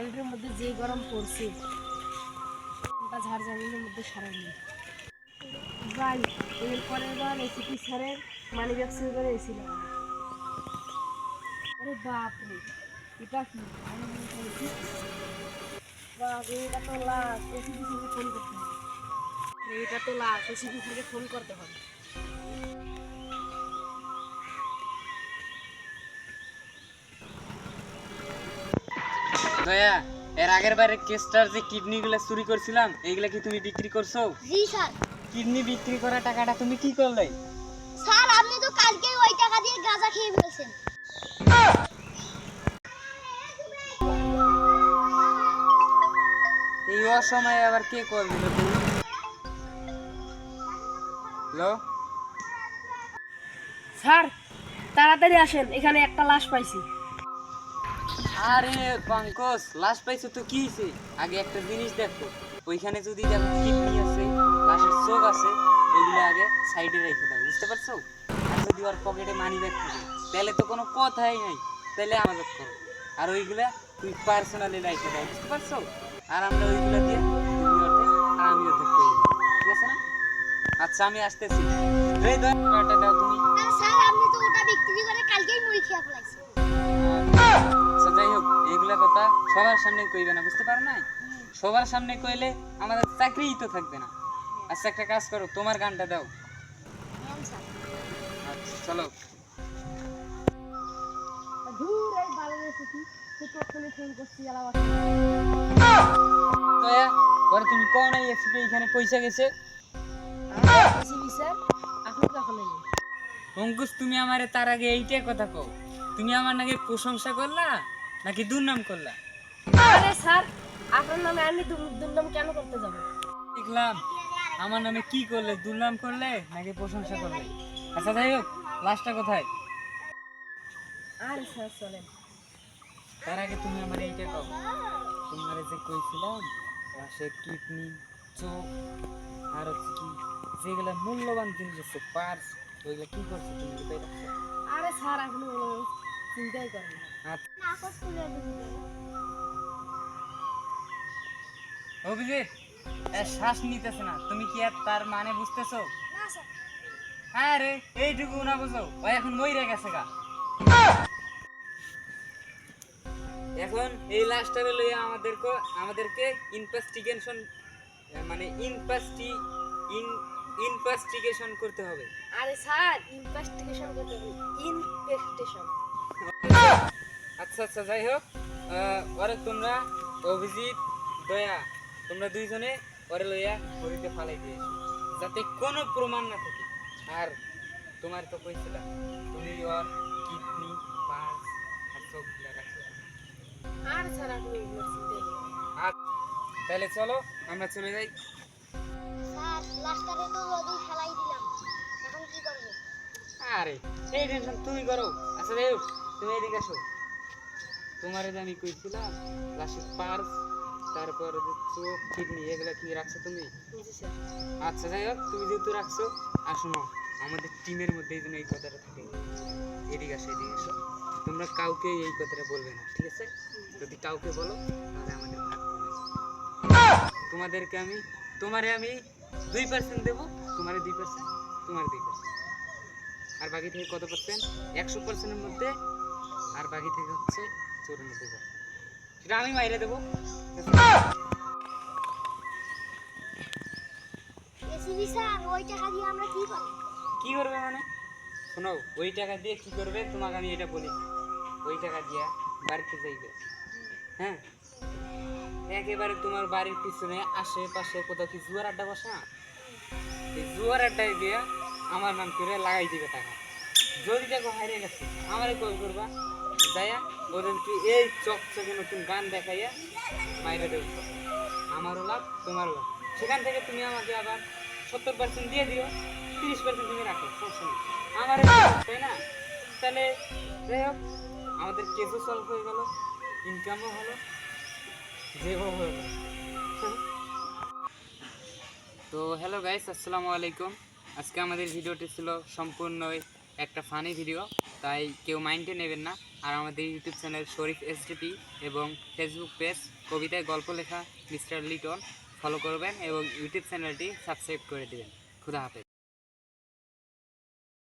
ওয়ার্ল্ডের মধ্যে যে গরম পড়ছে ঝাড় জামিনের মধ্যে সারা নেই। ভাই, এরপরে বার এসিপি স্যারের মানি ব্যাগ চুরি করে এসি লাগানো আরে বাপ রে, এটা কি? বাপ এটা তো লাশ স্যারকে ফোন করতে হবে। এটা তো লাশ স্যারকে ফোন করতে হবে। দয়া এর আগের বারে কেসটার যে কিডনি গুলো চুরি করছিলাম এইগুলা কি তুমি বিক্রি করছ? জি স্যার। কিডনি বিক্রি করা টাকাটা তুমি কি করলে? স্যার আপনি তো কালকে ওই টাকা দিয়ে গাঁজা খেয়ে ফেলেছেন। এই অসময়ে আবার কে কল দিল হ্যালো? স্যার তাড়াতাড়ি আসেন এখানে একটা লাশ পাইছি। আরে পঙ্কজ, লাশ পাইছো তো কি হয়েছে আগে একটা জিনিস দেখো। ওইখানে যদি দেখো কিডনি আছে, লাশের চোখ আছে, ওইগুলো আগে সাইডে রেখে দাও, বুঝতে পারছ? আর যদি ওর পকেটে মানি ব্যাগ থাকে, তাহলে তো কোনো কথাই নাই। তাহলে আমাদের করো আর ওইগুলা তুই পার্সোনালি রেখে দাও, বুঝতে পারছ? আর আমরা ওইগুলো দিয়ে তুমি অর্ধেক আর আমি অর্ধেক করে ঠিক আছে না? আচ্ছা আমি আসতেছি। দাও টাকাটা দাও তুমি স্যার, আপনি তো ওটা বিক্রি করে কালকেই মুড়ি খেয়ে ফেলাইছেন। সবার সামনে কইবে না বুঝতে পারো না সবার সামনে কইলে আমাদের চাকরিই তো থাকবে না। আচ্ছা একটা কাজ করো তোমার গানটা দাও। হ্যাঁ আচ্ছা চলো। তুমি এসিপি এখানে পয়সা গেছে? অঙ্কুশ তুমি আমারে তার আগে এইটাই কথা কও। তুমি আমার নাকি প্রশংসা করলা নাকি দুর্নাম করলা? আরে স্যার আপনার নামে আমি দুর- দুর্নাম কেন করতে যাব? দেখলাম আমার নামে কি করলে? দুর্নাম করলে নাকি প্রশংসা করলে? আচ্ছা যাই হোক লাস্টটা কোথায়? আরে স্যার চলেন। তার আগে তুমি আমার এইটা কও। তোমার যে কইছিলাম সে কিডনি চোখ আর হচ্ছে কি যেগুলা মূল্যবান জিনিস আছে পার্স ওইগুলা কি করছ তুমি? রাখছো আরে স্যার আপনি চিন্তাই করেন না। অভিজিৎ শ্বাস নিতেছে না। তুমি কি আর তার মানে বুঝতেছো? হ্যাঁ রে এইটুকু না বুঝো ও এখন মইরে গেছে গা। এখন এই লাস্টারে লইয়া আমাদেরকে আমাদেরকে ইনভেস্টিগেশন মানে ইনভেস্টি ইন ইনভেস্টিগেশন করতে হবে। আরে স্যার ইনভেস্টিগেশন করতে হবে। ইনভেস্টিগেশন আচ্ছা আচ্ছা যাই হোক ওরে তোমরা অভিজিৎ দয়া তোমরা দুইজনে ওরে লইয়া নদীতে ফালাই দিয়ে যাতে কোনো প্রমাণ না থাকে। আর তোমার তো কইছিলাম তুমি ওর কিডনি পার্স আর সবগুলা রাখছো আর করেন না। আর তাহলে চলো আমরা চলে যাই। স্যার লাস্টারে তো রোদে ফেলাই দিলাম। এখন কি করব? আরে এই টেনশন তুমি করো। আচ্ছা হোক তুমি এদিকে আসো। তোমারে যে আমি কইছিলাম লাশের পার্স তারপর চোখ কিডনি এগুলা কি রাখছো তুমি? আচ্ছা যাই হোক তুমি যেহেতু রাখছো আর শোনো আমাদের টিমের মধ্যে এই জন্য এই কথাটা থাকে। এদিকে আসো এদিকে আসো। তোমরা কাউকে এই কথাটা বলবে না ঠিক আছে? যদি কাউকে বলো তাহলে আমাদের ভাগ তোমাদেরকে আমি তোমারে আমি দুই পার্সেন্ট দেবো তোমারে দুই পার্সেন্ট তোমার দুই পার্সেন্ট আর বাকি থেকে কত পার্সেন্ট একশো পার্সেন্টের মধ্যে আর বাকি থেকে হচ্ছে চৌরানব্বই পার্সেন্ট সেটা আমি মাইরে দেবো। এসিবি স্যার ওই টাকা দিয়ে আমরা কি করব? কি করবে মানে? শোনো ওই টাকা দিয়ে কি করবে? তোমাকে আমি এটা বলি। ওই টাকা দিয়ে বাড়িতে যাইবে। হ্যাঁ? একেবারে তোমার বাড়ির পিছনে আশেপাশে কোথাও কি জুয়ার আড্ডা বসা? এই জুয়ার আড্ডায় গিয়ে আমার নাম করে লাগাই দিবে টাকা। যদি দেখো হারিয়ে গেছে আমারে কল করবা। যাইয়া ওদেরকে এই চকচকে নতুন গান দেখাইয়া মাইরে দেবো আমারও লাভ, তোমারও লাভ। সেখান থেকে তুমি আমাকে আবার সত্তর পার্সেন্ট দিয়ে দিও, তিরিশ পার্সেন্ট তুমি রাখো, সমস্যা নেই। আমার তাই না? তাহলে যাই হোক, আমাদের কেসও সলভ হয়ে গেল ইনকামও হলো যেভাবে গেল। তো হ্যালো গাইস আসসালামু আলাইকুম। আজকে আমাদের ভিডিওটি ছিল সম্পূর্ণই একটা ফানি ভিডিও তাই কেউ মাইন্ডে নেবেন না। আর আমাদের ইউটিউব চ্যানেল শরীফ এসডিপি এবং ফেসবুক পেজ কবিতায় গল্প লেখা মিস্টার লিটন ফলো করবেন এবং ইউটিউব চ্যানেলটি সাবস্ক্রাইব করে দেবেন। খুদা হাফেজ।